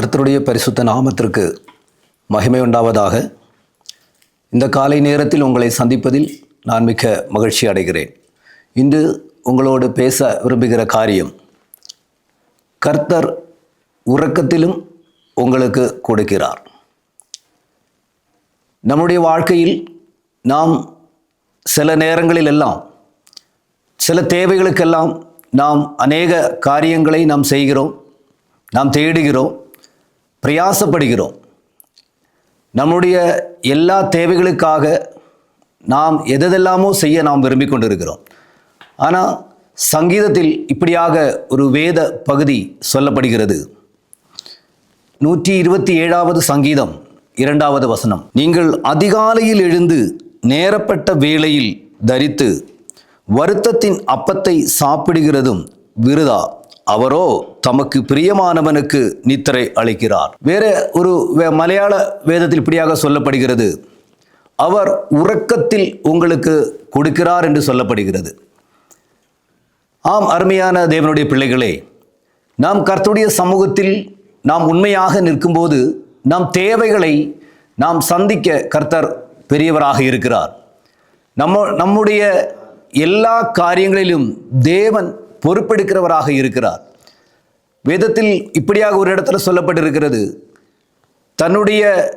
கர்த்தருடைய பரிசுத்த நாமத்திற்கு மகிமை உண்டாவதாக. இந்த காலை நேரத்தில் உங்களை சந்திப்பதில் நான் மிக்க மகிழ்ச்சி அடைகிறேன். இன்று உங்களோடு பேச விரும்புகிற காரியம் கர்த்தர் உறக்கத்திலும் உங்களுக்கு கொடுக்கிறார். நம்முடைய வாழ்க்கையில் நாம் சில நேரங்களில் எல்லாம் சில தேவைகளுக்கெல்லாம் நாம் அநேக காரியங்களை நாம் செய்கிறோம் நாம் தேடுகிறோம் பிரயாசப்படுகிறோம். நம்முடைய எல்லா தேவைகளுக்காக நாம் எதெல்லாமோ செய்ய நாம் விரும்பிக் கொண்டிருக்கிறோம். ஆனால் சங்கீதத்தில் இப்படியாக ஒரு வேத பகுதி சொல்லப்படுகிறது. நூற்றி இருபத்தி ஏழாவது சங்கீதம் இரண்டாவது வசனம். நீங்கள் அதிகாலையில் எழுந்து நேரப்பட்ட வேளையில் தரித்து வருத்தத்தின் அப்பத்தை சாப்பிடுகிறதும் விருதா? அவரோ தமக்கு பிரியமானவனுக்கு நித்திரை அளிக்கிறார். வேற ஒரு வே- மலையாள வேதத்தில் இப்படியாக சொல்லப்படுகிறது. அவர் உறக்கத்தில் உங்களுக்கு கொடுக்கிறார் என்று சொல்லப்படுகிறது. ஆம் அருமையான தேவனுடைய பிள்ளைகளே நாம் கர்த்துடைய சமூகத்தில் நாம் உண்மையாக நிற்கும்போது நம் தேவைகளை நாம் சந்திக்க கர்த்தர் பெரியவராக இருக்கிறார். நம்ம நம்முடைய எல்லா காரியங்களிலும் தேவன் பொறுப்பெடுக்கிறவராக இருக்கிறார். வேதத்தில் இப்படியாக ஒரு இடத்துல சொல்லப்பட்டிருக்கிறது. தன்னுடைய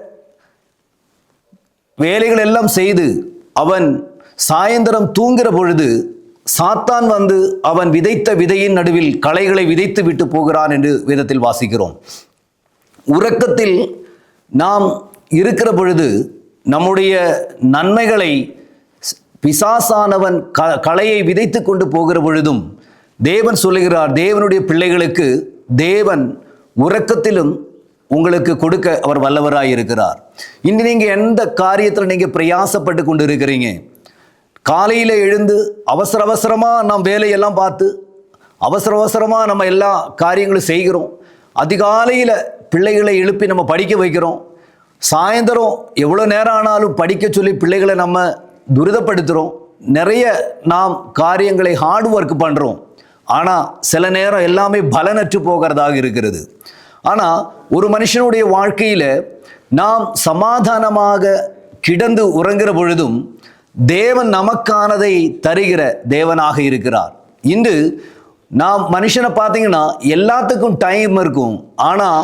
வேலைகள் எல்லாம் செய்து அவன் சாயந்தரம் தூங்குகிற பொழுது சாத்தான் வந்து அவன் விதைத்த விதையின் நடுவில் களைகளை விதைத்து விட்டு போகிறான் என்று வேதத்தில் வாசிக்கிறோம். உறக்கத்தில் நாம் இருக்கிற பொழுது நம்முடைய நன்மைகளை பிசாசானவன் க களையை விதைத்து கொண்டு போகிற பொழுதும் தேவன் சொல்லுகிறார் தேவனுடைய பிள்ளைகளுக்கு தேவன் உறக்கத்திலும் உங்களுக்கு கொடுக்க அவர் வல்லவராய் இருக்கிறார் இன்று நீங்கள் எந்த காரியத்தில் நீங்கள் பிரயாசப்பட்டு கொண்டு இருக்கிறீங்க காலையில் எழுந்து அவசர அவசரமாக நாம் வேலையெல்லாம் பார்த்து அவசர அவசரமாக நம்ம எல்லா காரியங்களும் செய்கிறோம். அதிகாலையில் பிள்ளைகளை எழுப்பி நம்ம படிக்க வைக்கிறோம். சாயந்தரம் எவ்வளோ நேரம் ஆனாலும் படிக்க சொல்லி பிள்ளைகளை நம்ம துரிதப்படுத்துகிறோம் நிறைய நாம் காரியங்களை ஹார்ட் ஒர்க் பண்ணுறோம் ஆனால் சில நேரம் எல்லாமே பலனற்று போகிறதாக இருக்கிறது. ஆனால் ஒரு மனுஷனுடைய வாழ்க்கையில் நாம் சமாதானமாக கிடந்து உறங்குற பொழுதும் தேவன் நமக்கானதை தருகிற தேவனாக இருக்கிறார். இன்று நாம் மனுஷனை பார்த்தீங்கன்னா எல்லாத்துக்கும் டைம் இருக்கும். ஆனால்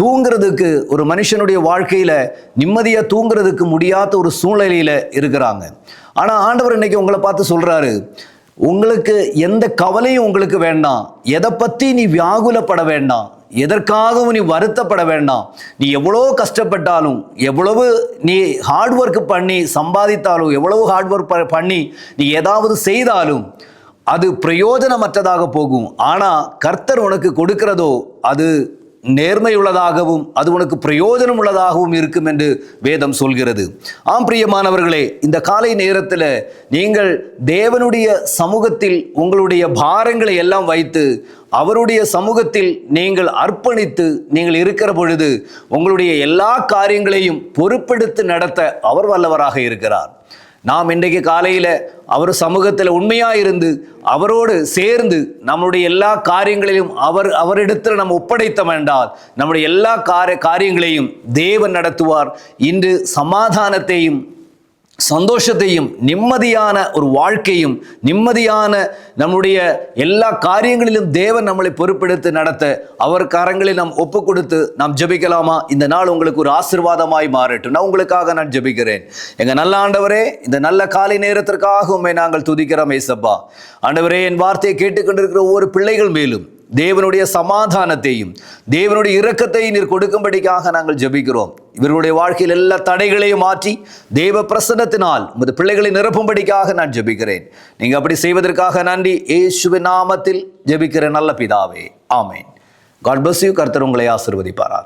தூங்குறதுக்கு ஒரு மனுஷனுடைய வாழ்க்கையில் நிம்மதியாக தூங்குறதுக்கு முடியாத ஒரு சூழ்நிலையில் இருக்கிறாங்க. ஆனால் ஆண்டவர் இன்னைக்கு உங்களை பார்த்து சொல்கிறாரு உங்களுக்கு எந்த கவலையும் உங்களுக்கு வேண்டாம். எதை பற்றி நீ வியாகுலப்பட வேண்டாம். எதற்காகவும் நீ வருத்தப்பட வேண்டாம். நீ எவ்வளோ கஷ்டப்பட்டாலும் எவ்வளவு நீ ஹார்ட் ஒர்க் பண்ணி சம்பாதித்தாலும் எவ்வளவு ஹார்ட் ஒர்க் பண்ணி நீ ஏதாவது செய்தாலும் அது பிரயோஜனமற்றதாக போகும். ஆனால் கர்த்தர் உனக்கு கொடுக்கிறதோ அது நேர்மை உள்ளதாகவும் அது உனக்கு பிரயோஜனம் உள்ளதாகவும் இருக்கும் என்று வேதம் சொல்கிறது. ஆம் பிரியமானவர்களே இந்த காலை நேரத்தில் நீங்கள் தேவனுடைய சமூகத்தில் உங்களுடைய பாரங்களை எல்லாம் வைத்து அவருடைய சமூகத்தில் நீங்கள் அர்ப்பணித்து நீங்கள் இருக்கிற பொழுது உங்களுடைய எல்லா காரியங்களையும் பொறுப்பெடுத்து நடத்த அவர் வல்லவராக இருக்கிறார். நாம் இன்றைக்கு காலையில் அவர் சமூகத்தில் உண்மையாக இருந்து அவரோடு சேர்ந்து நம்முடைய எல்லா காரியங்களிலும் அவர் அவரிடத்தில் நம்ம ஒப்படைத்த வேண்டால் நம்முடைய எல்லா காரிய காரியங்களையும் தேவன் நடத்துவார். இன்று சமாதானத்தையும் சந்தோஷத்தையும் நிம்மதியான ஒரு வாழ்க்கையும் நிம்மதியான நம்முடைய எல்லா காரியங்களிலும் தேவன் நம்மளை பொறுப்பெடுத்து நடத்த அவர் கரங்களை நாம் ஒப்பு கொடுத்து நாம் ஜெபிக்கலாமா? இந்த நாள் உங்களுக்கு ஒரு ஆசீர்வாதமாய் மாறட்டும். நான் உங்களுக்காக நான் ஜெபிக்கிறேன். எங்கள் நல்ல ஆண்டவரே இந்த நல்ல காலை நேரத்திற்காக உண்மை நாங்கள் துதிக்கிறோம் ஏசப்பா. ஆண்டவரே என் வார்த்தையை கேட்டுக்கொண்டிருக்கிற ஒவ்வொரு பிள்ளைகள் மேலும் தேவனுடைய சமாதானத்தையும் தேவனுடைய இரக்கத்தையும் நீர் கொடுக்கும்படிக்காக நாங்கள் ஜெபிக்கிறோம். இவர்களுடைய வாழ்க்கையில் எல்லா தடைகளையும் மாற்றி தேவ பிரசன்னத்தினால் உமது பிள்ளைகளை நிரப்பும்படிக்காக நான் ஜெபிக்கிறேன். நீங்கள் அப்படி செய்வதற்காக நன்றி. ஏசுவின் நாமத்தில் ஜபிக்கிற நல்ல பிதாவே. ஆமேன். காட் bless கர்த்தர் உங்களை ஆசிர்வதிப்பாராக.